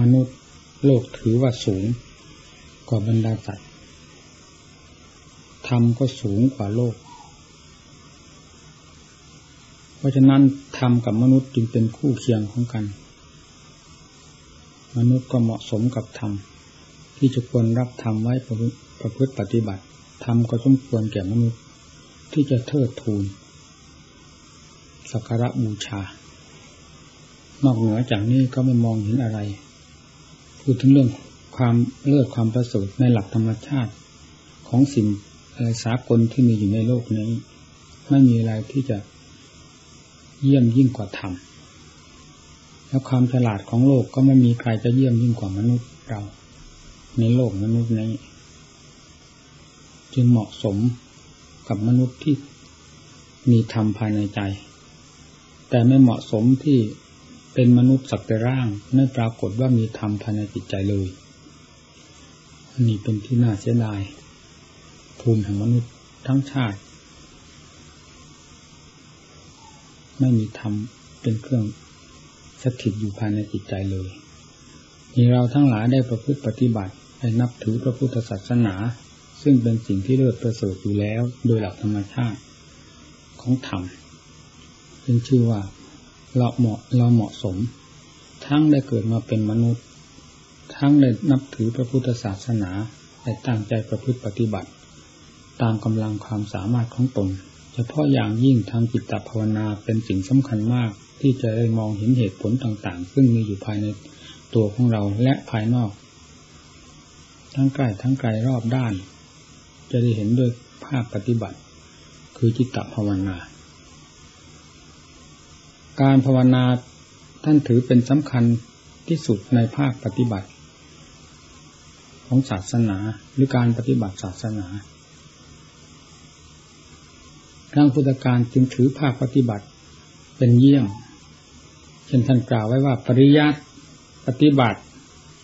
มนุษย์โลกถือว่าสูงกว่าบรรดาสัตว์ธรรมก็สูงกว่าโลก เพราะฉะนั้นธรรมกับมนุษย์จึงเป็นคู่เคียงของกัน มนุษย์ก็เหมาะสมกับธรรมที่จะควรรับธรรมไว้ประพฤติปฏิบัติธรรมก็สมควรแก่มนุษย์ที่จะเทิดทูนสักการะบูชา นอกเหนือจากนี้ก็ไม่มองเห็นอะไร พูดถึงเรื่องความเลือดความประเสริในหลักธรรมชาติของสิ่งสากลที่มีอยู่ในโลกนี้ ไม่มีอะไรที่จะเยี่ยมยิ่งกว่าธรรมแล้วความฉลาดของโลกก็ไม่มีใครจะเยี่ยมยิ่งกว่ามนุษย์เรา ในโลกมนุษย์นี้ จึงเหมาะสมกับมนุษย์ที่มีธรรมภายในใจ แต่ไม่เหมาะสมที่ เป็นมนุษย์สักแต่ร่างไม่ปรากฏว่ามีธรรมภายในจิตใจเลย นี่เป็นที่น่าเสียดาย ภูมิแห่งมนุษย์ทั้งชาติ ไม่มีธรรมเป็นเครื่องสถิตอยู่ภายในจิตใจเลยมีเราทั้งหลายได้ประพฤติปฏิบัติได้นับถือพระพุทธศาสนา ซึ่งเป็นสิ่งที่เลิศประเสริฐอยู่แล้ว โดยหลักธรรมชาติของธรรมเป็นชื่อว่า เราเหมาะเราเหมาะสม ทั้งได้เกิดมาเป็นมนุษย์ ทั้งได้นับถือพระพุทธศาสนาได้ตั้งใจประพฤติปฏิบัติ ตามกำลังความสามารถของตนเฉพาะอย่างยิ่งทางจิตตภาวนาเป็นสิ่งสำคัญมากที่จะได้มองเห็นเหตุผลต่างๆ ซึ่งมีอยู่ภายในตัวของเราและภายนอก ทั้งใกล้ทั้งไกลรอบด้าน จะได้เห็นด้วยภาคปฏิบัติ คือจิตตภาวนา การภาวนาท่านถือเป็นสำคัญที่สุดในภาคปฏิบัติ ของศาสนาหรือการปฏิบัติศาสนาทางพุทธการจึงถือภาคปฏิบัติเป็นเยี่ยมเช่นท่านกล่าวไว้ว่า ปริยัติปฏิบัติ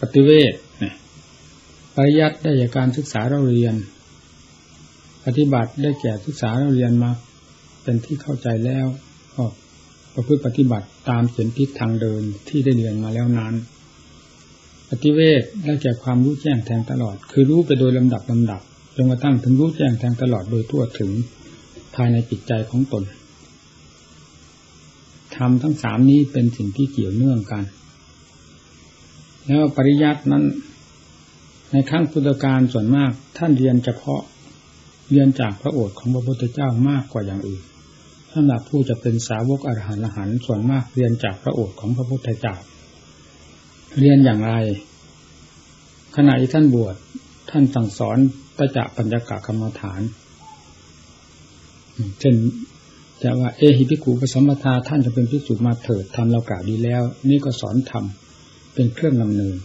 ปฏิเวทปริยัติได้จากการศึกษาเราเรียน ปฏิบัติได้แก่ศึกษาเราเรียนมา เป็นที่เข้าใจแล้วก็ ประพฤติปฏิบัติตามเส้นทิศทางเดินที่ได้เรียนมาแล้วนั้น ปฏิเวทได้แก่ความรู้แจ้งแทงตลอด คือรู้ไปโดยลำดับลำดับจนกระทั่งถึงรู้แจ้งแทงตลอดโดยทั่วถึงภายในจิตใจของตนทำทั้งสามนี้เป็นสิ่งที่เกี่ยวเนื่องกัน แล้วปริยัตินั้น ในครั้งพุทธกาลส่วนมากท่านเรียนเฉพาะ เรียนจากพระโอษฐ์ของพระพุทธเจ้ามากกว่าอย่างอื่น สำหรับผู้จะเป็นสาวกอรหันต์หันส่วนมากเรียนจากพระโอษฐ์ของพระพุทธเจ้า เรียนอย่างไร ขณะที่ท่านบวชท่านสั่งสอนตจะปัญญากากรรมฐาน เช่นจะว่าเอหิพิกูปสัมปทาท่านจะเป็นพิสูจมาเถิดทำเรากล่าวดีแล้ว นี่ก็สอนธรรมเป็นเครื่องนำเนิน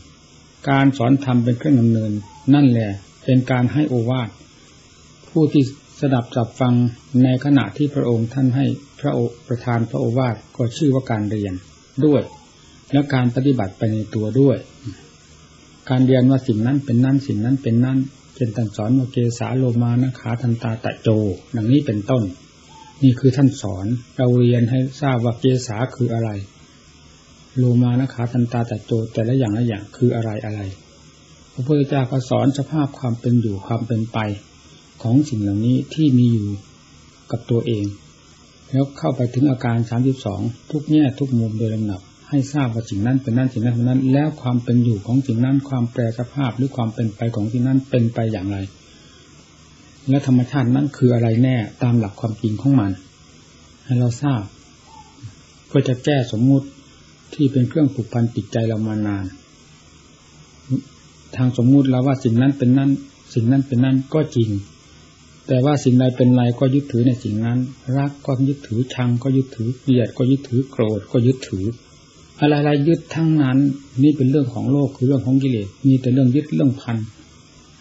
การสอนธรรมเป็นเครื่องนำเนิน นั่นแหละเป็นการให้โอวาทผู้ที่ สดับจับฟังในขณะที่พระองค์ท่านให้พระโอประธานพระโอวาทก็ชื่อว่าการเรียนด้วย แล้วการปฏิบัติไปในตัวด้วย การเรียนว่าสิ่งนั้นเป็นนั่นสิ่งนั้นเป็นนั่นเช่นท่านสอนว่าเกสาโลมานะขาทันตาตะโจดังนี้เป็นต้น นี่คือท่านสอนเราเรียนให้ทราบว่าเกสาคืออะไร โลมานะขาทันตาตะโจแต่ละอย่างละอย่างคืออะไรอะไรพระพุทธเจ้าก็สอนสภาพความเป็นอยู่ความเป็นไป ของสิ่งเหล่านี้ที่มีอยู่กับตัวเอง แล้วเข้าไปถึงอาการสามสิบสองทุกแง่ทุกมุมโดยลำดับ ให้ทราบว่าสิ่งนั้นเป็นนั่นสิ่งนั้นเป็นนั้น แล้วความเป็นอยู่ของสิ่งนั้นความแปรสภาพหรือความเป็นไปของสิ่งนั้นเป็นไปอย่างไร และธรรมชาตินั้นคืออะไรแน่ตามหลักความจริงของมัน ให้เราทราบเพื่อจะแก้สมมุติที่เป็นเครื่องผูกพันจิตใจเรามานาน ทางสมมุติเราว่าสิ่งนั้นเป็นนั่นสิ่งนั้นเป็นนั่นก็จริง แต่ว่าสิ่งใดเป็นไรก็ยึดถือในสิ่งนั้น รักก็ยึดถือชังก็ยึดถือเกลียดก็ยึดถือโกรธก็ยึดถือ อะไรๆยึดทั้งนั้น นี่เป็นเรื่องของโลกคือเรื่องของกิเลสมีแต่เรื่องยึดเรื่องพัน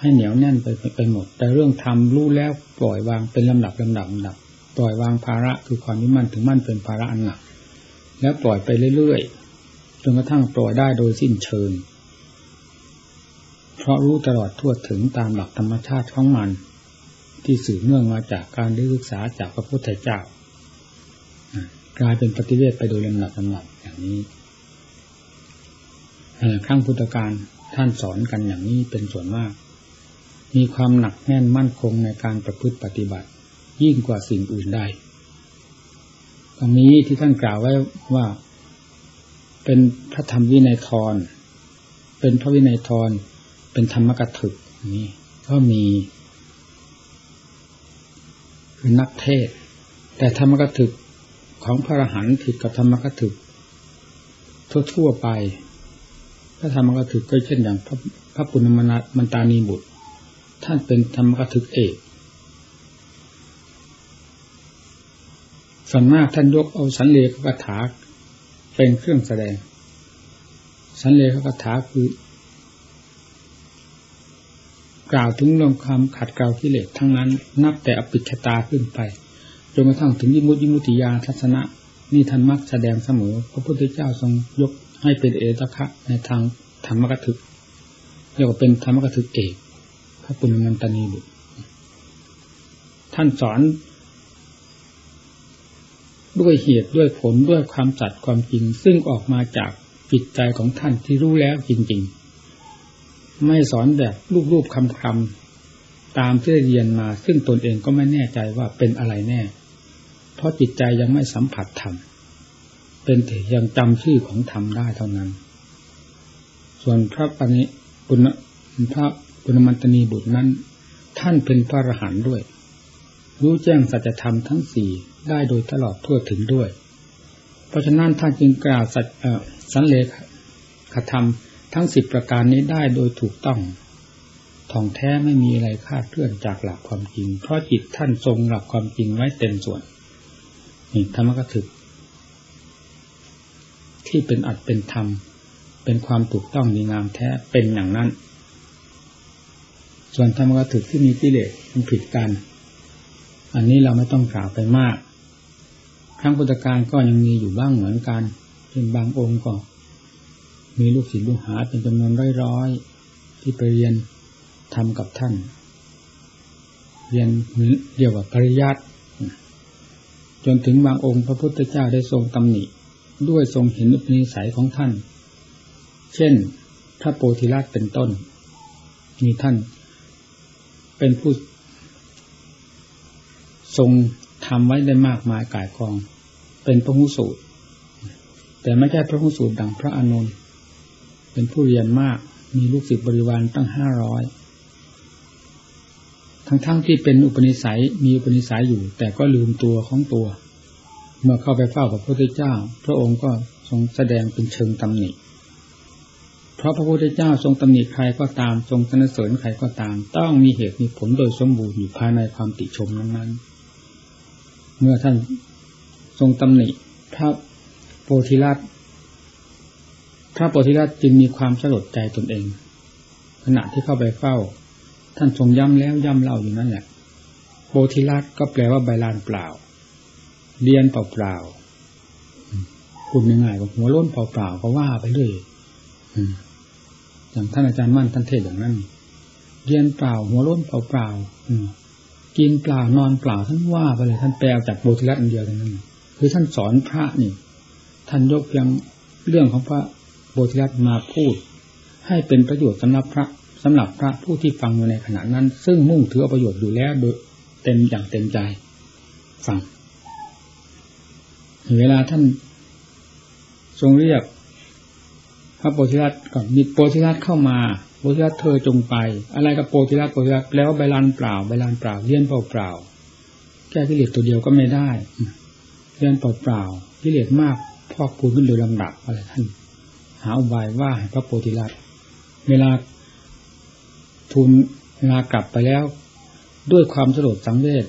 ให้เหนียวแน่นไปไปหมด แต่เรื่องทำรู้แล้วปล่อยวางเป็นลำดับลำดับลำดับปล่อยวางภาระคือความที่มั่นถึงมั่นเป็นภาระอันหนัก แล้วปล่อยไปเรื่อยๆจนกระทั่งปล่อยได้โดยสิ้นเชิงเพราะรู้ตลอดทั่วถึงตามหลักธรรมชาติของมัน ที่สืบเนื่องมาจากการได้ศึกษาจากพระพุทธเจ้ากลายเป็นปฏิเวทไปโดยลำดับลำดับอย่างนี้ครั้งพุทธการท่านสอนกันอย่างนี้เป็นส่วนมาก มีความหนักแน่นมั่นคงในการประพฤติปฏิบัติ ยิ่งกว่าสิ่งอื่นใดตรงนี้ที่ท่านกล่าวไว้ว่า เป็นพระธรรมวินัยทรเป็นพระวินัยทรเป็นธรรมกถึกนี่ก็มี คือนักเทศ แต่ธรรมกถึกของพระอรหันต์ผิดกับธรรมกถึกทั่วๆไป พระธรรมกถึกก็เช่นอย่างพระพระปุณณมันตานีบุตร ท่านเป็นธรรมกถึกเอกส่วนมากท่านยกเอาสันเลขคาถาเป็นเครื่องแสดง สันเลขคาถาคือ กล่าวถึงเรื่องความขัดเกลากิเลสทั้งนั้น นับแต่อภิชตาขึ้นไปจนกระทั่งถึงยิมุติมุติยาทัศนะนี่ท่านมักแสดงเสมอพระพุทธเจ้าทรงยกให้เป็นเอตคะในทางธรรมกถึกเรียกว่าเป็นธรรมกถึกเอกพระปุณณันตานีบุตรท่านสอน ด้วยเหตุด้วยผลด้วยความจัดความจริง ซึ่งออกมาจากจิตใจของท่านที่รู้แล้วจริง ๆ ไม่สอนแบบรูปๆคำๆตามที่ได้เรียนมา ซึ่งตนเองก็ไม่แน่ใจว่าเป็นอะไรแน่ เพราะจิตใจยังไม่สัมผัสธรรมเป็นแต่ยังจำชื่อของธรรมได้เท่านั้น ส่วนพระปณิปุณพระปุณมันตนีบุตรนั้น ท่านเป็นพระอรหันต์ด้วย รู้แจ้งสัจธรรมทั้งสี่ได้โดยตลอดทั่วถึงด้วย เพราะฉะนั้นท่านจึงกล่าวสัจสันเลขธรรม ทั้งสิบประการนี้ได้โดยถูกต้องท่องแท้ไม่มีอะไรคาดเคลื่อนจากหลักความจริง เพราะจิตท่านทรงหลักความจริงไว้เต็มส่วนนี่ธรรมกถึก ที่เป็นอัดเป็นธรรม เป็นความถูกต้องดีงามแท้เป็นอย่างนั้น ส่วนธรรมกถึกที่มีกิเลสมันผิดกัน อันนี้เราไม่ต้องกล่าวไปมากครั้งพุทธการก็ยังมีอยู่บ้างเหมือนกันเป็นบางองค์ก็ มีลูกศิษย์ลูกหาเป็นจำนวนร้อยๆที่ไปเรียนทำกับท่าน เรียนเรียวกว่าปริยัติจนถึงบางองค์พระพุทธเจ้าได้ทรงตำหนิด้วยทรงเห็นอุปนิสัยของท่าน เช่น พระโพธิราชเป็นต้น มีท่าน เป็นผู้ ทรงทำไว้ได้มากมายกายกอง เป็นพระหุสูตร แต่ไม่ใช่พระหุสูตรดังพระอานนท์ เป็นผู้เรียนมาก มีลูกศิษย์บริวารตั้งห้าร้อยทั้งๆทที่เป็นอุปนิสัยมีอุปนิสัยอยู่ แต่ก็ลืมตัวของตัว เมื่อเข้าไปเฝ้าพระพุทธเจ้า พระองค์ก็ทรงแสดงเป็นเชิงตำหนิเพราะพระพุทธเจ้าทรงตำหนิใครก็ตามทรงสนเสริญใครก็ตาม ต้องมีเหตุมีผลโดยสมบูรณ์อยู่ภายในความติชมนั้นๆ เมื่อท่านทรงตำหนิพระโพธิรัต พระโพธิรัตจึงมีความสลดใจตนเอง ขณะที่เข้าไปเฝ้า ท่านทรงย้ำแล้วย้ำเล่าอยู่นั่นแหละโพธิรัตก็แปลว่าใบลานเปล่าเรียนเปล่าเปล่าพูดง่ายๆว่าหัวล้นเปล่าเปล่าก็ว่าไปเรื่อยอย่างท่านอาจารย์มั่นท่านเทศอย่างนั้นเรียนเปล่า หัวล้นเปล่าเปล่ากินเปล่านอนเปล่าท่านว่าไปเลยท่านแปลจากโพธิรัตอันเดียวเท่านั้น คือท่านสอนพระนี่ ท่านยกเพียงเรื่องของพระ โพธิรัตมาพูด ให้เป็นประโยชน์สำหรับพระสำหรับพระผู้ที่ฟังอยู่ในขณะนั้น ซึ่งมุ่งถือประโยชน์อยู่แล้วโดยเต็มอย่างเต็มใจฟังเวลาท่านทรงเรียกพระโพธิรัตก่อนมีโพธิรัตเข้ามาโพธิรัตเธอจงไป อะไรกับโพธิรัตโพธิรัตแล้วใบลานเปล่าใบลานเปล่าเลี้ยนเปล่าเปล่าแก้กิเลสตัวเดียวก็ไม่ได้เรียนเปล่าๆกิเลสมากพอกพูนขึ้นโดยลำดับอะไรท่าน หาอุบายว่าพระโพธิลัตเวลาทูลเวลากลับไปแล้ว ด้วยความสลดสังเวช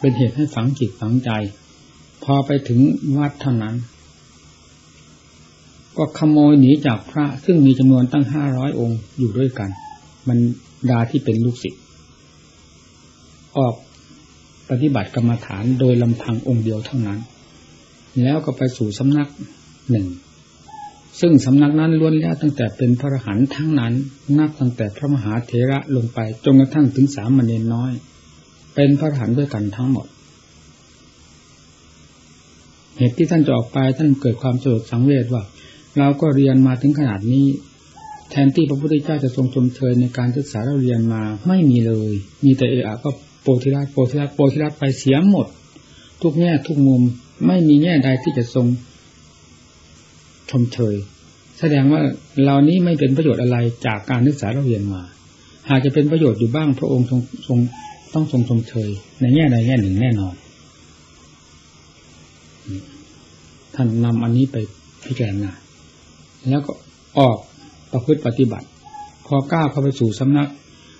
เป็นเหตุให้ฝังจิตฝังใจ พอไปถึงวัดเท่านั้น ก็ขโมยหนีจากพระซึ่งมีจำนวนตั้งห้าร้อยองค์อยู่ด้วยกัน มันดาที่เป็นลูกศิษย์ออกปฏิบัติกรรมฐานโดยลำพังองค์เดียวเท่านั้น แล้วก็ไปสู่สำนักหนึ่ง ซึ่งสำนักนั้นล้วนแล้วตั้งแต่เป็นพระอรหันต์ทั้งนั้น นับตั้งแต่พระมหาเถระลงไปจนกระทั่งถึงสามมเณรน้อย เป็นพระอรหันต์ด้วยกันทั้งหมด เหตุที่ท่านจะออกไปท่านเกิดความสลดสังเวชว่า เราก็เรียนมาถึงขนาดนี้ แทนที่พระพุทธเจ้าจะทรงชมเชยในการศึกษาเราเรียนมาไม่มีเลย มีแต่เออะก็โปธิรัตโปธิรัตโปธิรัตไปเสียหมด ทุกแง่ทุกมุมไม่มีแง่ใดที่จะทรง ชมเชย แสดงว่าเหล่านี้ไม่เป็นประโยชน์อะไรจากการศึกษาเราเรียนมา หากจะเป็นประโยชน์อยู่บ้างพระองค์ทรงทรงต้องทรงชมเชย ในแง่ใดแง่หนึ่งแน่นอนท่านนำอันนี้ไปพิจารณาแล้วก็ออกประพฤติปฏิบัติ พอก้าวเข้าไปสู่สำนัก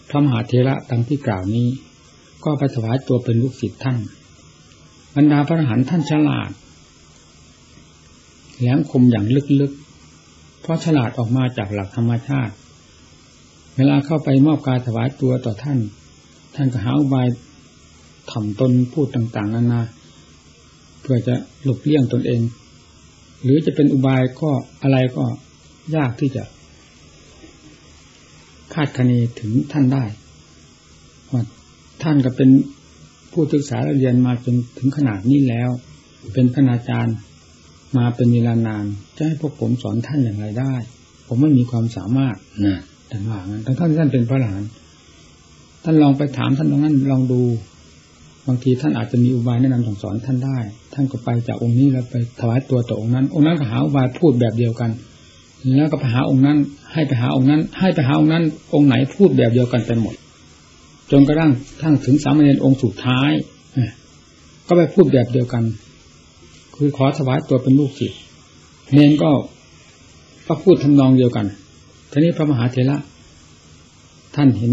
พระมหาเทระตังที่กล่าวนี้ ก็ไปถวายตัวเป็นลูกศิษย์ท่านบรรดาพระอรหันต์ท่านฉลาด แหลมคมอย่างลึกๆ เพราะฉลาดออกมาจากหลักธรรมชาติ เวลาเข้าไปมอบกายถวายตัวต่อท่าน ท่านก็หาอุบายถ่อมตนพูดต่างๆนานา เพื่อจะหลบเลี่ยงตนเอง หรือจะเป็นอุบายก็อะไรก็ยากที่จะคาดคะเนถึงท่านได้ว่าท่านก็เป็นผู้ศึกษาเรียนมาจนถึงขนาดนี้แล้ว เป็นคณาจารย์ มาเป็นเวลานาน จะให้พวกผมสอนท่านอย่างไรได้ ผมไม่มีความสามารถนะแต่ว่างั้นทั้งท่านท่านเป็นพระหลาน ท่านลองไปถามท่านตรงนั้นลองดูบางทีท่านอาจจะมีอุบายแนะนำสั่งสอนท่านได้ ท่านก็ไปจากองค์นี้แล้วไปถวายตัวต่อองค์นั้น องค์นั้นก็หาอุบายพูดแบบเดียวกัน แล้วก็ไปหาองค์นั้น ให้ไปหาองค์นั้น ให้ไปหาองค์นั้น องค์ไหนพูดแบบเดียวกันไปหมด จนกระทั่งทั้งถึงสามเณรองค์สุดท้าย ก็ไปพูดแบบเดียวกัน คือขอถวายตัวเป็นลูกศิษย์เนนก็ก็พูดทำนองเดียวกันทีนี้พระมหาเถระท่านเห็น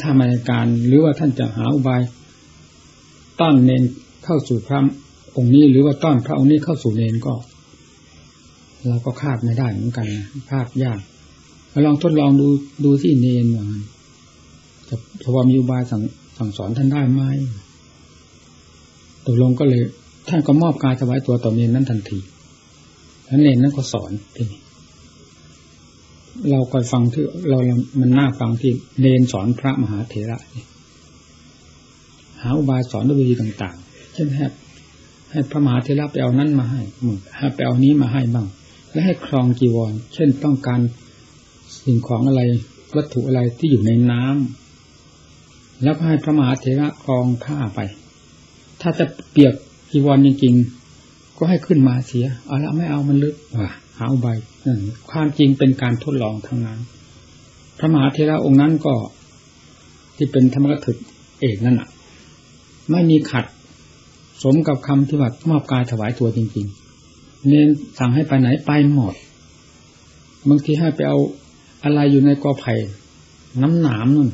ถ้ามาในการ หรือว่าท่านจะหาอุบายต้อนเนนเข้าสู่พระองค์นี้ หรือว่าต้อนพระองค์นี้เข้าสู่เนนก็ เราก็คาดไม่ได้เหมือนกันคาดยากมาลองทดลองดูดูที่เนนว่าจะพอมีอุบายสั่งสั่งสอนท่านได้ไหมตกลงก็เลย ท่านก็มอบกายถวายตัวต่อเนนนั้นทันทีแล้วเนนนั้นก็สอนทีนี้เราก็ฟังที่เรา มันน่าฟังที่เนนสอนพระมหาเถระหาอุบายสอนด้วยวิธีต่าง ๆ เช่นให้ให้พระมหาเถระไปเอานั้นมาให้มึงให้ไปเอานี้มาให้บ้าง และให้ครองจีวร เช่นต้องการสิ่งของอะไรวัตถุอะไรที่อยู่ในน้ำแล้วให้พระมหาเถระครองผ้าไป ถ้าจะเปียก จีวรจริงๆ ก็ให้ขึ้นมาเสีย เอาละไม่เอามันลึกว่ะหาอุบายนั่นความจริงเป็นการทดลองทั้งนั้น พระมหาเทระองค์นั้นก็ ที่เป็นธรรมกถึกเอกนั่นอะ ไม่มีขัด สมกับคำที่ว่ามอบกายถวายตัวจริง ๆ เน้นสั่งให้ไปไหนไปหมดบางทีให้ไปเอาอะไรอยู่ในกอไผ่น้ำหนามนั่น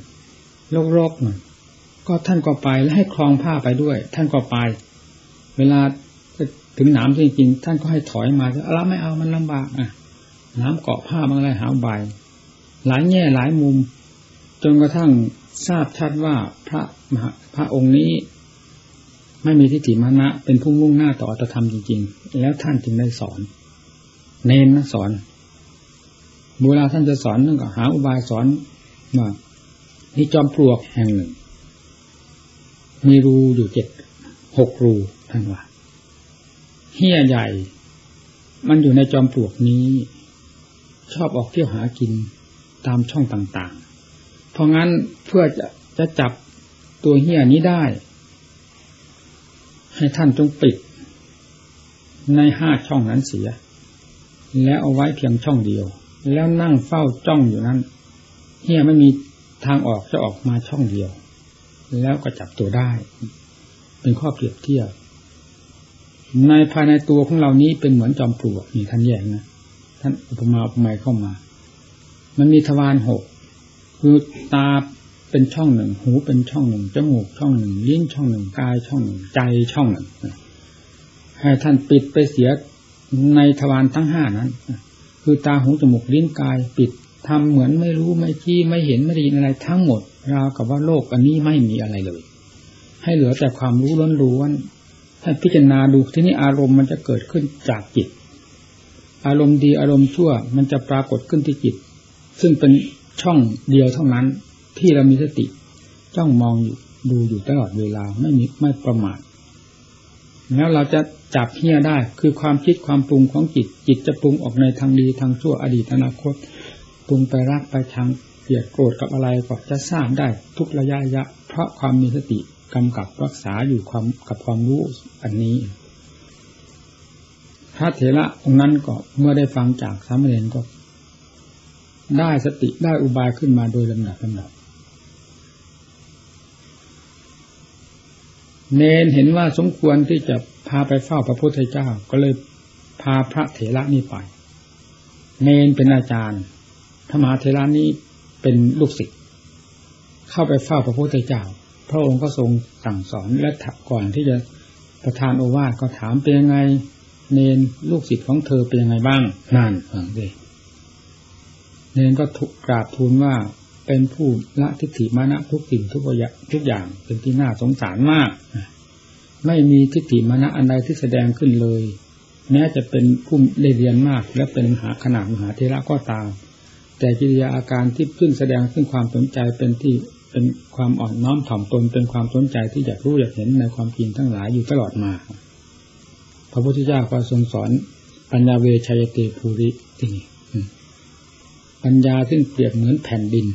โรคๆนั่นก็ท่านก็ไปแล้วให้คลองผ้าไปด้วย ท่านก็ไป เวลาถึงหนามจริงๆท่านก็ให้ถอยมาแล้วไม่เอามันลำบากอะน้ำเกาะผ้าบางอะไรหาใบหลายแง่หลายมุม จนกระทั่งทราบชัดว่าพระมหาพระองค์นี้ ไม่มีทิฏฐิมานะ เป็นผู้มุ่งหน้าต่อตธรรมจริง ๆ แล้วท่านจึงได้สอน เน้นนะสอนเวลาท่านจะสอนนั่นก็หาอุบายสอนว่านี่จอมปลวกแห่งหนึ่ง มีรูอยู่เจ็ดหกรู ท่านว่าเฮี้ยใหญ่ มันอยู่ในจอมปลวกนี้ ชอบออกเที่ยวหากินตามช่องต่างๆ เพราะงั้นเพื่อจะจะจับตัวเฮี้ยนี้ได้ ให้ท่านจงปิด ในห้าช่องนั้นเสีย แล้วเอาไว้เพียงช่องเดียว แล้วนั่งเฝ้าจ้องอยู่นั้นเฮี้ยไม่มีทางออกจะออกมาช่องเดียว แล้วก็จับตัวได้ เป็นข้อเปรียบเทียบ ในภายในตัวของเรานี้เป็นเหมือนจอมปลวกนี่ท่านแยกนะท่านอุปมาอุปไมยเข้ามา มันมีทวารหกคือตาเป็นช่องหนึ่ง หูเป็นช่องหนึ่งจมูกช่องหนึ่งลิ้นช่องหนึ่งกายช่องหนึ่งใจช่องหนึ่งให้ท่านปิดไปเสียในทวารทั้งห้านั้น คือตาหูจมูกลิ้นกายปิดทำเหมือนไม่รู้ไม่ชี้ไม่เห็นไม่ได้ยินอะไรทั้งหมดราวกับว่าโลกอันนี้ไม่มีอะไรเลย ให้เหลือแต่ความรู้ล้วน ๆถ้าพิจารณาดูที่นี้อารมณ์มันจะเกิดขึ้นจากจิต อารมณ์ดีอารมณ์ชั่ว มันจะปรากฏขึ้นที่จิต ซึ่งเป็นช่องเดียวเท่านั้น ที่เรามีสติ จ้องมองอยู่ดูอยู่ตลอดเวลาไม่มีไม่ประมาทแล้วเราจะจับเฮี้ยได้คือความคิดความปรุงของจิต จิตจะปรุงออกในทางดีทางชั่วอดีตอนาคตปรุงไปรักไปทางเกลียดโกรธกับอะไรก็จะทราบได้ทุกระยะระยะ เพราะความมีสติ กำกับรักษาอยู่ความกับความรู้อันนี้ พระเถระองค์นั้นก็เมื่อได้ฟังจากสามเณรก็ได้สติได้อุบายขึ้นมาโดยลำดับลำดับเนนเห็นว่าสมควรที่จะพาไปเฝ้าพระพุทธเจ้า ก็เลยพาพระเถระนี่ไป เนนเป็นอาจารย์ พระมหาเถระนี้เป็นลูกศิษย์เข้าไปเฝ้าพระพุทธเจ้า พระองค์ก็ทรงสั่งสอนและก่อนที่จะประทานโอวาทก็ถามเป็นยังไง เนนลูกศิษย์ของเธอเป็นยังไงบ้างนั่นฟังดิเนนก็ถูกกราบทูลว่าเป็นผู้ละทิฏฐิมานะทุกสิ่งทุกอย่างทุกอย่างเป็นที่น่าสงสารมาก ไม่มีทิฏฐิมานะอันใดที่แสดงขึ้นเลย แม้จะเป็นผู้ได้เรียนมาก และเป็นมหาขนาดมหาเทระก็ตาม แต่กิริยาอาการที่ขึ้นแสดงขึ้นความสนใจเป็นที่ เป็นความอ่อนน้อมถ่อมตนเป็นความสนใจที่อยากรู้อยากเห็นในความจริงทั้งหลายอยู่ตลอดมา พระพุทธเจ้าก็ทรงสอนปัญญาเวชัยเตภูริที่นี่ปัญญาซึ่งเปรียบเหมือนแผ่นดิน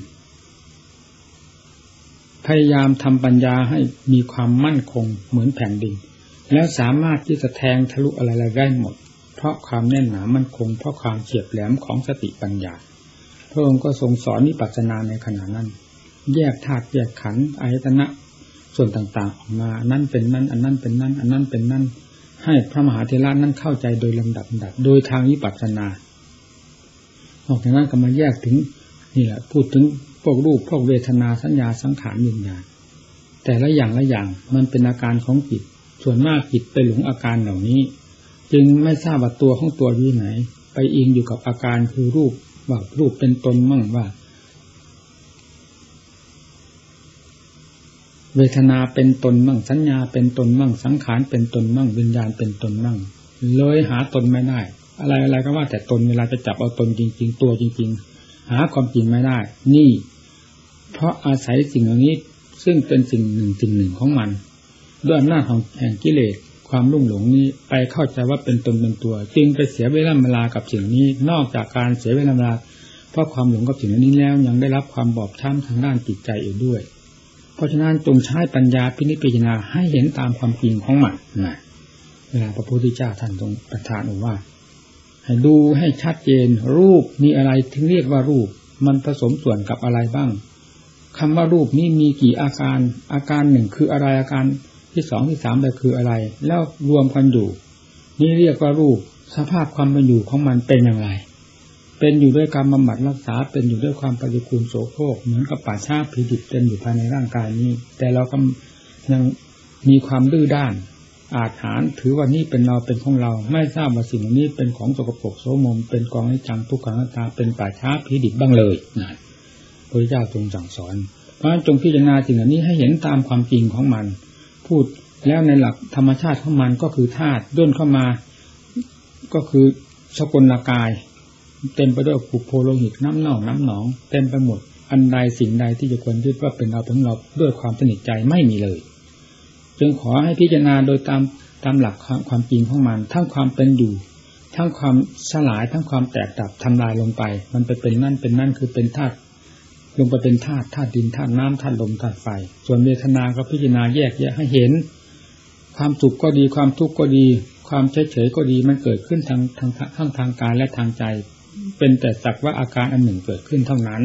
พยายามทำปัญญาให้มีความมั่นคงเหมือนแผ่นดิน แล้วสามารถที่จะแทงทะลุอะไรๆได้หมด เพราะความแน่นหนามั่นคง เพราะความเฉียบแหลมของสติปัญญา พระองค์ก็ทรงสอนนิปัจนาในขณะนั้น แยกธาตุแยกขันธ์อายตนะ ส่วนต่างๆออกมานั่นเป็นนั่น อันนั้นเป็นนั่น อันนั้นเป็นนั่น ให้พระมหาเทระนั้นเข้าใจโดยลำดับดับโดยทางนิปัจนาออกจากนั้นก็มาแยกถึงนี่แหละพูดถึงพวกรูปพวกเวทนาสัญญาสังขารวิญญาณแต่ละอย่างละอย่างมันเป็นอาการของจิต ส่วนมากจิตไปหลงอาการเหล่านี้ จึงไม่ทราบว่าตัวของตัวอยู่ไหน ไปอิงอยู่กับอาการคือรูปว่ารูปเป็นตนมั่งว่า เวทนาเป็นตนมั่งสัญญาเป็นตนมั่งสังขารเป็นตนมั่งวิญญาณเป็นตนมั่งเลยหาตนไม่ได้ อะไรอะไรก็ว่าแต่ตนเวลาจะจับเอาตนจริง ๆ ตัวจริง ๆ หาความจริงไม่ได้ นี่ เพราะอาศัยสิ่งเหล่านี้ซึ่งเป็นสิ่งหนึ่งสิ่งหนึ่งของมัน ด้วยอำนาจของแห่งกิเลสความรุ่งหลงนี้ไปเข้าใจว่าเป็นตนเป็นตัว จึงไปเสียเวลาเวลากับสิ่งนี้ นอกจากการเสียเวลาเวลาเพราะความหลงกับสิ่งนี้แล้วยังได้รับความบอบช้ำทางด้านจิตใจอีกด้วย เพราะฉะนั้นจงใช้ปัญญาพินิจพิจารณาให้เห็นตามความจริงของมันนะเวลาพระพุทธเจ้าท่านทรงประทานว่าให้ดูให้ชัดเจน รูปมีอะไรถึงเรียกว่ารูป มันผสมส่วนกับอะไรบ้างคำว่ารูปนี้มีกี่อาการ อาการหนึ่งคืออะไรอาการที่สองที่สามไปคืออะไร แล้วรวมกันอยู่ นี่เรียกว่ารูปสภาพความเป็นอยู่ของมันเป็นอย่างไร เป็นอยู่ด้วยการบำบัดรักษา เป็นอยู่ด้วยความปฏิกูลโสโครกเหมือนกับป่าชาผีดิบเป็นอยู่ภายในร่างกายนี้ แต่เราก็ยังมีความดื้อด้าน อาถรรพ์ถือว่านี่เป็นเราเป็นของเรา ไม่ทราบว่าสิ่งนี้เป็นของสกปรกโสมม เป็นกองให้จังทุกขังตาเป็นป่าช้าผีดิบบ้างเลยนะพระเจ้าทรงสั่งสอน เพราะจงพิจารณาสิ่งเหล่านี้ให้เห็นตามความจริงของมัน พูดแล้วในหลักธรรมชาติของมันก็คือธาตุด้นเข้ามา ก็คือสกุลกาย เต็มไปด้วยปุโพโลหิตน้ำเน่าน้ำหนอง เต็มไปหมด อันใดสิ่งใดที่จะควรยึดว่าเป็นเราเป็นเราด้วยความสนิทใจไม่มีเลย จึงขอให้พิจารณาโดยตามตามหลักความจริงของมัน ทั้งความเป็นอยู่ทั้งความสลายทั้งความแตกดับทำลายลงไป มันไปเป็นนั่นเป็นนั่นคือเป็นธาตุลงไปเป็นธาตุธาตุดินธาตุน้ำธาตุลมธาตุไฟ ส่วนเวทนาก็พิจารณาแยกแยะให้เห็น ความสุขก็ดีความทุกข์ก็ดี ความเฉยเฉยก็ดีมันเกิดขึ้นทางทางทั้งทางกายและทางใจ เป็นแต่สักว่าอาการอันหนึ่งเกิดขึ้นเท่านั้น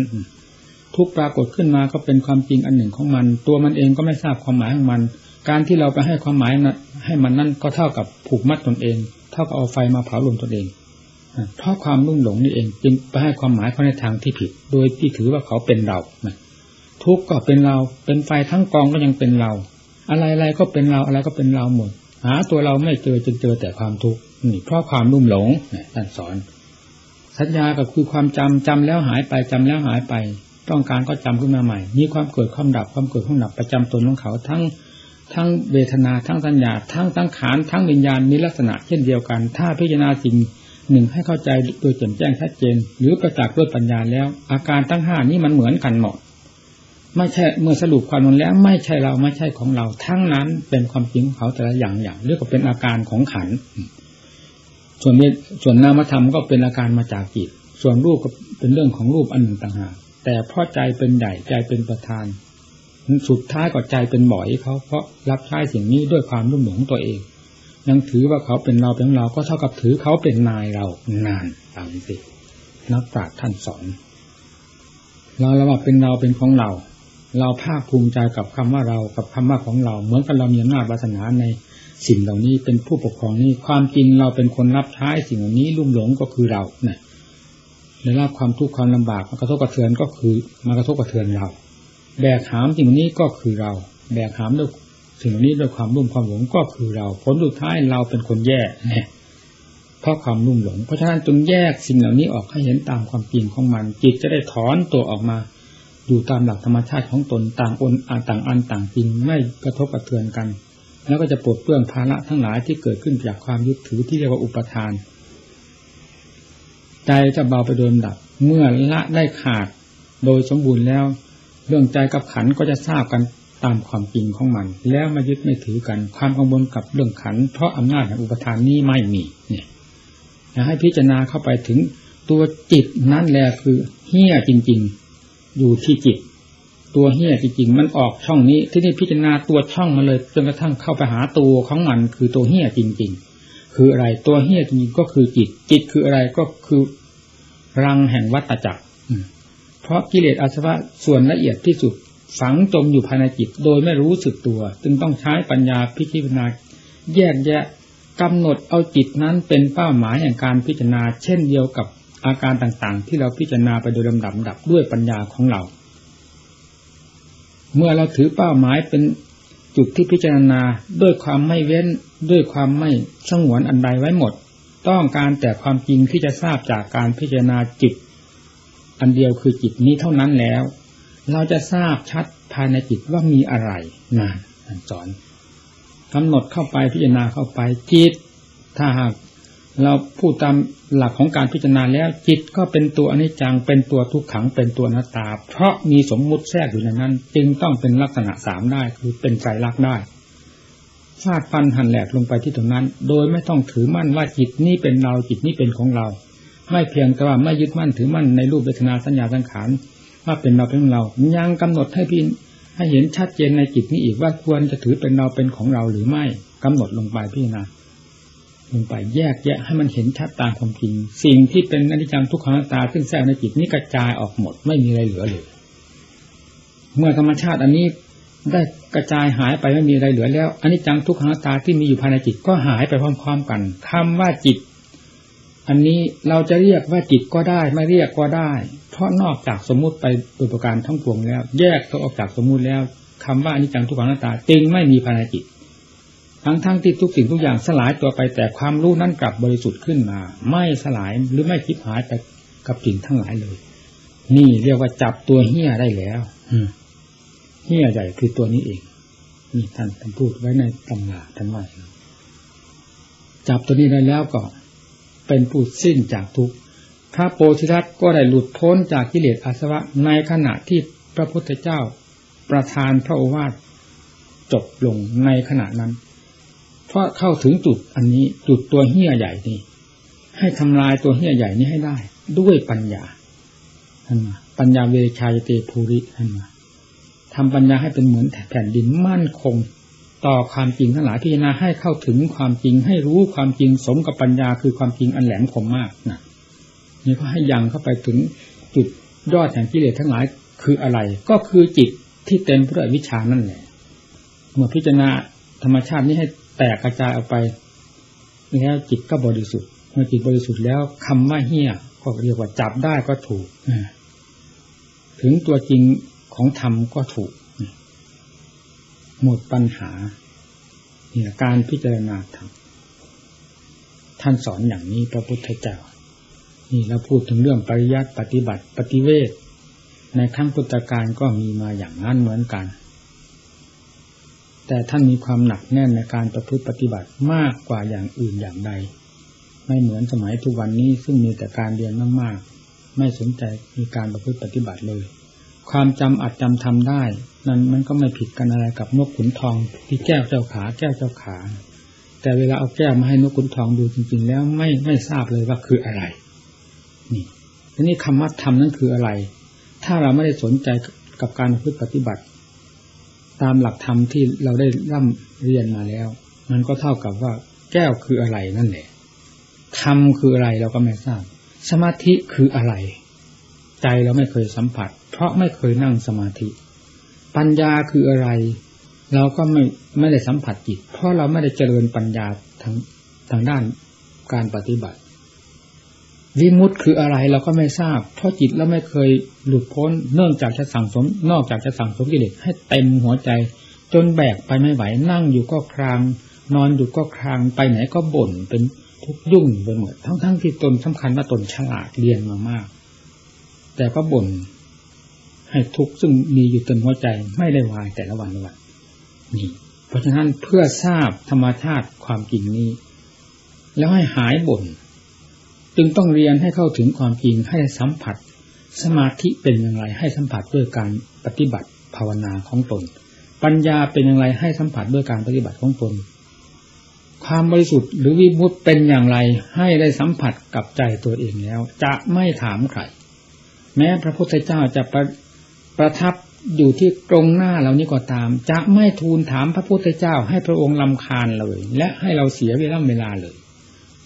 ทุกปรากฏขึ้นมาก็เป็นความจริงอันหนึ่งของมัน ตัวมันเองก็ไม่ทราบความหมายของมัน การที่เราไปให้ความหมายให้มันนั่นก็เท่ากับผูกมัดตนเอง เท่ากับเอาไฟมาเผาลมตนเองเพราะความรุ่งหลงนี่เอง จึงไปให้ความหมายเขาในทางที่ผิด โดยที่ถือว่าเขาเป็นเราทุกข์ก็เป็นเราเป็นไฟทั้งกองก็ยังเป็นเรา อะไรๆก็เป็นเราอะไรก็เป็นเราหมดหาตัวเราไม่เจอจนเจอแต่ความทุกข์นี่เพราะความรุ่มหลงท่านสอน สัญญาก็คือความจำจำแล้วหายไปจำแล้วหายไป ต้องการก็จำขึ้นมาใหม่มีความเกิดความดับความเกิดความดับประจำตนของเขาทั้งทั้งเวทนาทั้งสัญญา ทั้งตั้งขานทั้งวิญญาณมีลักษณะเช่นเดียวกัน ถ้าพิจารณาสิ่งหนึ่งให้เข้าใจโดยแจ่มแจ้งชัดเจน หรือประจักษ์ด้วยปัญญาแล้ว อาการตั้งห้านี้มันเหมือนกันหมดไม่ใช่เมื่อสรุปความนั้นแล้ว ไม่ใช่เราไม่ใช่ของเรา ทั้งนั้นเป็นความจริงของเขาแต่ละอย่างอย่างเรียกว่าเป็นอาการของขัน ส่วนนี้ส่วนนามธรรมก็เป็นอาการมาจากจิต ส่วนรูปก็เป็นเรื่องของรูปอันหนึ่งต่างหากแต่เพราะใจเป็นใหญ่ใจเป็นประธาน สุดท้ายก็ใจเป็นบ่อยเขาเพราะรับใช้สิ่งนี้ด้วยความรุ่มหลงตัวเอง ยังถือว่าเขาเป็นเราเป็นเราก็เท่ากับถือเขาเป็นนายเรานานตามสินักปราชญ์ท่านสอนเราเราว่าเป็นเราเป็นของเรา เราภาคภูมิใจกับคำว่าเรากับคำว่าของเรา เหมือนกับเรามีอำนาจวาสนาใน สิ่งเหล่านี้เป็นผู้ปกครองนี้ความจริงเราเป็นคนรับใช้สิ่งเหล่านี้ลุ่มหลงก็คือเราเนี่ยได้รับความทุกข์ความลำบากมากระทบกระเทือนก็คือมากระทบกระเทือนเรา แบกหามสิ่งนี้ก็คือเรา แบกหามด้วยสิ่งนี้ด้วยความรุ่มความหลงก็คือเรา ผลสุดท้ายเราเป็นคนแย่เนี่ยเพราะความรุ่มหลง เพราะฉะนั้นจงแยกสิ่งเหล่านี้ออกให้เห็นตามความจริงของมัน จิตจะได้ถอนตัวออกมาอยู่ตามหลักธรรมชาติของตนต่างอนต่างอันต่างจริงไม่กระทบกระเทือนกัน แล้วก็จะปลดเปลื้องภาระทั้งหลายที่เกิดขึ้นจากความยึดถือที่เรียกว่าอุปทาน ใจจะเบาไปโดยลำดับ เมื่อละได้ขาดโดยสมบูรณ์แล้ว เรื่องใจกับขันก็จะทราบกันตามความจริงของมัน แล้วมายึดไม่ถือกันความกังวลกับเรื่องขัน เพราะอำนาจแห่งอุปทานนี้ไม่มีเนี่ยให้พิจารณาเข้าไปถึงตัวจิตนั่นแหละคือเฮี้ยจริง ๆ อยู่ที่จิต ตัวเฮี้ยจริงๆมันออกช่องนี้ ที่นี่พิจารณาตัวช่องมาเลยจนกระทั่งเข้าไปหาตัวของมันคือตัวเฮี้ยจริง ๆ คืออะไรตัวเฮี้ยจริงก็คือจิต จิตคืออะไรก็คือรังแห่งวัตจักรเพราะกิเลสอาสวะส่วนละเอียดที่สุดฝังจมอยู่ภายในจิตโดยไม่รู้สึกตัว จึงต้องใช้ปัญญาพิจารณาแยกแยะกำหนดเอาจิตนั้นเป็นเป้าหมายแห่งการพิจารณา เช่นเดียวกับอาการต่างๆ ที่เราพิจารณาไปโดยลำดับดับด้วยปัญญาของเรา เมื่อเราถือเป้าหมายเป็นจุดที่พิจารณาด้วยความไม่เว้นด้วยความไม่สงวนอันใดไว้หมด ต้องการแต่ความจริงที่จะทราบจากการพิจารณาจิต อันเดียวคือจิตนี้เท่านั้นแล้ว เราจะทราบชัดภายในจิตว่ามีอะไรนานสอนกำหนดเข้าไปพิจารณาเข้าไปจิตถ้าหาก เราพูดตามหลักของการพิจารณาแล้วจิตก็เป็นตัวอนิจจังเป็นตัวทุกขังเป็นตัวนัตตา เพราะมีสมมุติแทรกอยู่ในนั้น จึงต้องเป็นลักษณะสามได้คือเป็นใจรักได้ฟาดฟันหันแหลกลงไปที่ตรงนั้น โดยไม่ต้องถือมั่นว่าจิตนี้เป็นเราจิตนี้เป็นของเรา ไม่เพียงแต่ว่าไม่ยึดมั่นถือมั่นในรูปเวทนาสัญญาสังขารว่าเป็นเราเป็นเรา ยังกำหนดให้พิให้เห็นชัดเจนในจิตนี้อีกว่าควรจะถือเป็นเราเป็นของเราหรือไม่กำหนดลงไปพี่นะ ลงไปแยกแยะให้มันเห็นชัดตามความจริง สิ่งที่เป็นอนิจจังทุกขังตาซึ่งแทรกในจิตนี้กระจายออกหมดไม่มีอะไรเหลือเลยเมื่อธรรมชาติอันนี้ได้กระจายหายไปไม่มีอะไรเหลือแล้วอนิจจังทุกขังตาที่มีอยู่ภายในจิตก็หายไปพร้อม ๆ กันคำว่าจิต อันนี้เราจะเรียกว่าจิตก็ได้ ไม่เรียกก็ได้พราะนอกจากสมมุติไปโดยประการทั้งปวงแล้ว แยกตัวออกจากสมมุติแล้วคำว่าอนิจจังทุกขังตาจึงไม่มีภายในจิต ทั้งทั้งที่ทุกสิ่งทุกอย่างสลายตัวไปแต่ความรู้นั้นกลับบริสุทธิ์ขึ้นมา ไม่สลายหรือไม่คิดหายไปกับสิ่งทั้งหลายเลย นี่เรียกว่าจับตัวเหี้ยได้แล้วเหี้ยใหญ่คือตัวนี้เองนี่ท่านท่านพูดไว้ในตำราท่านว่าจับตัวนี้ได้แล้วก็เป็นผู้สิ้นจากทุกพระโพธิสัตว์ก็ได้หลุดพ้นจากกิเลสอาสวะในขณะที่พระพุทธเจ้าประทานพระโอวาทจบลงในขณะนั้น เพราะเข้าถึงจุดอันนี้จุดตัวเหี้ยใหญ่นี้ให้ทำลายตัวเหี้ยใหญ่นี้ให้ได้ ด้วยปัญญาท่านมาปัญญาเวชายเตภูริท่านมาทำปัญญาให้เป็นเหมือนแผ่นดินมั่นคง ต่อความจริงทั้งหลายพิจารณาให้เข้าถึงความจริงให้รู้ความจริงสมกับปัญญาคือความจริงอันแหลมคมมากนะนี่ก็ให้ยังเข้าไปถึงจุดยอดแห่งกิเลสทั้งหลายคืออะไร ก็คือจิตที่เต็มไปด้วยวิชานั่นแหละเมื่อพิจารณาธรรมชาตินี้ให้ แตกกระจายออกไปแล้วจิตก็บริสุทธิ์เมื่อจิตบริสุทธิ์แล้วคำว่าเฮี้ยก็เรียกว่าจับได้ก็ถูกถึงตัวจริงของธรรมก็ถูกหมดปัญหาเนี่ยการพิจารณาธรรมท่านสอนอย่างนี้พระพุทธเจ้า นี่เราพูดถึงเรื่องปริยัติปฏิบัติ ปฏิเวทในขั้งพุทธการก็มีมาอย่างนั้นเหมือนกัน แต่ท่านมีความหนักแน่นในการประพฤติปฏิบัติมากกว่าอย่างอื่นอย่างใด ไม่เหมือนสมัยทุกวันนี้ซึ่งมีแต่การเรียนมากๆ ไม่สนใจมีการประพฤติปฏิบัติเลย ความจำอัดจำทำได้ นั้นมันก็ไม่ผิดกันอะไรกับนกขุนทองที่แก้วเจ้าขาแก้วเจ้าขา แต่เวลาเอาแก้วมาให้นกขุนทองดูจริง ๆ แล้วไม่ไม่ทราบเลยว่าคืออะไร นี่ทีนี้คำว่าธรรมนั้นคืออะไร ถ้าเราไม่ได้สนใจกับการพฤติปฏิบัติ ตามหลักธรรมที่เราได้ร่ำเรียนมาแล้ว มันก็เท่ากับว่า แก้วคืออะไรนั่นแหละธรรมคืออะไรเราก็ไม่ทราบ สมาธิคืออะไร ใจเราไม่เคยสัมผัส เพราะไม่เคยนั่งสมาธิ ปัญญาคืออะไร เราก็ไม่ไม่ได้สัมผัสจิต เพราะเราไม่ได้เจริญปัญญาทางทางด้านการปฏิบัติ วิมุตคืออะไรเราก็ไม่ทราบ เพราะจิตเราไม่เคยหลุดพ้น เนื่องจากจะสั่งสม นอกจากจะสั่งสมกิเลสให้เต็มหัวใจ จนแบกไปไม่ไหว นั่งอยู่ก็คราง นอนอยู่ก็คราง ไปไหนก็บ่นเป็นทุกข์ยุ่งไปหมด ทั้งๆทที่ตนสำคัญว่าตนฉลาดเรียนมามาก แต่ก็บ่นให้ทุกข์ซึ่งมีอยู่เต็มหัวใจไม่ได้วายแต่ละวันละวันนี่ เพราะฉะนั้นเพื่อทราบธรรมชาติความจริงนี้ แล้วให้หายบ่น จึงต้องเรียนให้เข้าถึงความจริงให้สัมผัส สมาธิเป็นอย่างไรให้สัมผัสด้วยการปฏิบัติภาวนาของตน ปัญญาเป็นอย่างไรให้สัมผัสด้วยการปฏิบัติของตน ความบริสุทธิ์หรือวิมุตเป็นอย่างไรให้ได้สัมผัสกับใจตัวเองแล้ว จะไม่ถามใครแม้พระพุทธเจ้าจะประประทับอยู่ที่ตรงหน้าเรานี้ก็ตาม จะไม่ทูลถามพระพุทธเจ้าให้พระองค์ลำคาญเลย และให้เราเสียเวลาเวลาเลย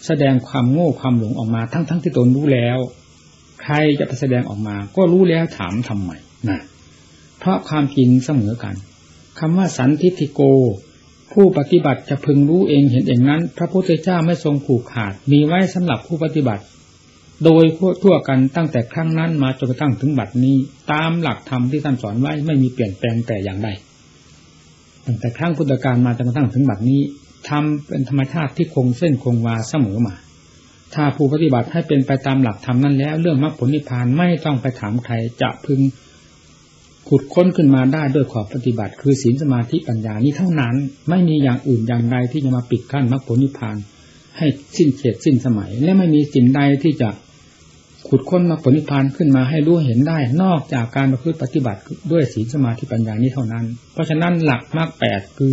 แสดงความโง่ความหลงออกมา ทั้งๆทที่ตนรู้แล้ว ใครจะไปแสดงออกมา ก็รู้แล้วถามทำไมนะเพราะความจริงเสมอกันคำว่าสันทิติโก ผู้ปฏิบัติจะพึงรู้เองเห็นเองนั้น พระพุทธเจ้าไม่ทรงผูกขาด มีไว้สำหรับผู้ปฏิบัติ โดยทั่วกันตั้งแต่ครั้งนั้นมาจนกระทั่งถึงบัดนี้ ตามหลักธรรมที่ท่านสอนไว้ไม่มีเปลี่ยนแปลงแต่อย่างใดตั้งแต่ครั้งพุทธกาลมาจนกระทั่งถึงบัดนี้ ทำเป็นธรรมชาติที่คงเส้นคงวาเสมอมา ถ้าผู้ปฏิบัติให้เป็นไปตามหลักธรรมนั้นแล้ว เรื่องมรรคผลนิพพานไม่ต้องไปถามใครจะพึงขุดค้นขึ้นมาได้ด้วยขอบปฏิบัติ คือศีลสมาธิปัญญานี้เท่านั้น ไม่มีอย่างอื่นอย่างใดที่จะมาปิดกั้นมรรคผลนิพพาน ให้สิ้นเขตสิ้นสมัย และไม่มีสิ่งใดที่จะขุดค้นมรรคผลนิพพานขึ้นมาให้รู้เห็นได้ นอกจากการประพฤติปฏิบัติด้วยศีลสมาธิปัญญานี้เท่านั้น เพราะฉะนั้นหลักมรรคแปดคือ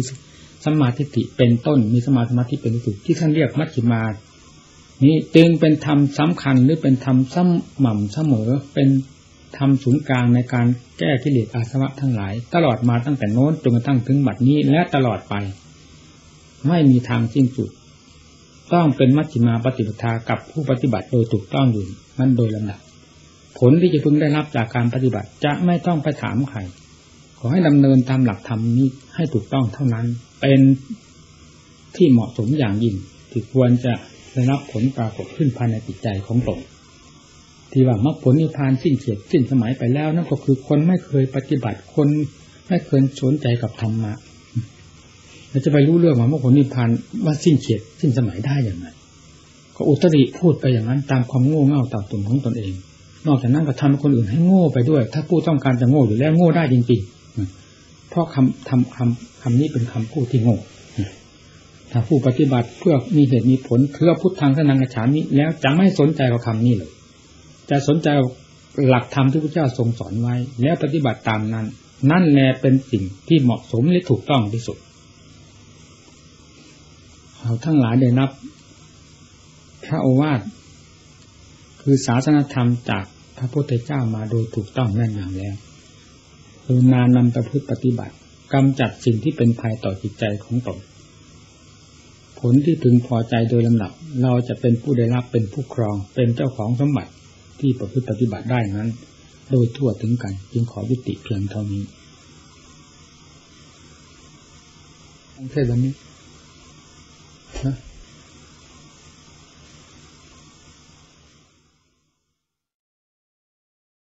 สมาธิิเป็นต้น มีสมาสมาธิเป็นที่สุดที่ท่านเรียกมัชฌิมา นี้จึงเป็นธรรมสำคัญหรือเป็นธรรมสม่ำเสมอ เป็นธรรมศูนย์กลางในการแก้กิเลสอาสวะทั้งหลาย ตลอดมาตั้งแต่โน้นจนกระทั่งถึงบัดนี้และตลอดไป ไม่มีทางสิ้นสุด ต้องเป็นมัชฌิมาปฏิปทากับผู้ปฏิบัติโดยถูกต้องอยู่นั้นโดยลำดับผลที่จะพึงได้รับจากการปฏิบัติจะไม่ต้องไปถามใคร ขอให้ดำเนินตามหลักธรรมนี้ให้ถูกต้องเท่านั้น เป็นที่เหมาะสมอย่างยิ่งที่ควรจะได้รับผลปรากฏขึ้นภายในจิตใจของตนที่ว่ามรรคผลนิพพานสิ้นเฉียดสิ้นสมัยไปแล้วนั่นก็คือคนไม่เคยปฏิบัติคนไม่เคยสนใจกับธรรมะเราจะไปรู้เรื่องว่ามรรคผลนิพพานว่าสิ้นเฉียดสิ้นสมัยได้อย่างไรก็อุตริพูดไปอย่างนั้นตามความโง่เง่าต่าตุ่มของตนเอง นอกจากนั้นก็ทำให้คนอื่นให้โง่ไปด้วย ถ้าผู้ต้องการจะโง่อยู่แล้วโง่ได้จริงๆ เพราะคำทำคำคำนี้เป็นคำพูดที่โง่ถ้าผู้ปฏิบัติเพื่อมีเหตุมีผลเพื่อพุทธังสนังกระฉามิแล้วจะไม่สนใจกับคำนี้เลยจะสนใจหลักธรรมที่พระเจ้าทรงสอนไว้ แล้วปฏิบัติตามนั้น นั่นแหละเป็นสิ่งที่เหมาะสมและถูกต้องที่สุดเราทั้งหลายได้นับ พระโอวาทคือศาสนธรรมจากพระพุทธเจ้ามาโดยถูกต้องแน่นยำแล้ว คือนานนำประพฤติปฏิบัติกำจัดสิ่งที่เป็นภัยต่อจิตใจของตนผลที่พึงพอใจโดยลำดับ เราจะเป็นผู้ได้รับเป็นผู้ครองเป็นเจ้าของสมบัติที่ประพฤติปฏิบัติได้นั้น โดยทั่วถึงกัน จึงขอยุติเพียงเท่านี้เทศนี้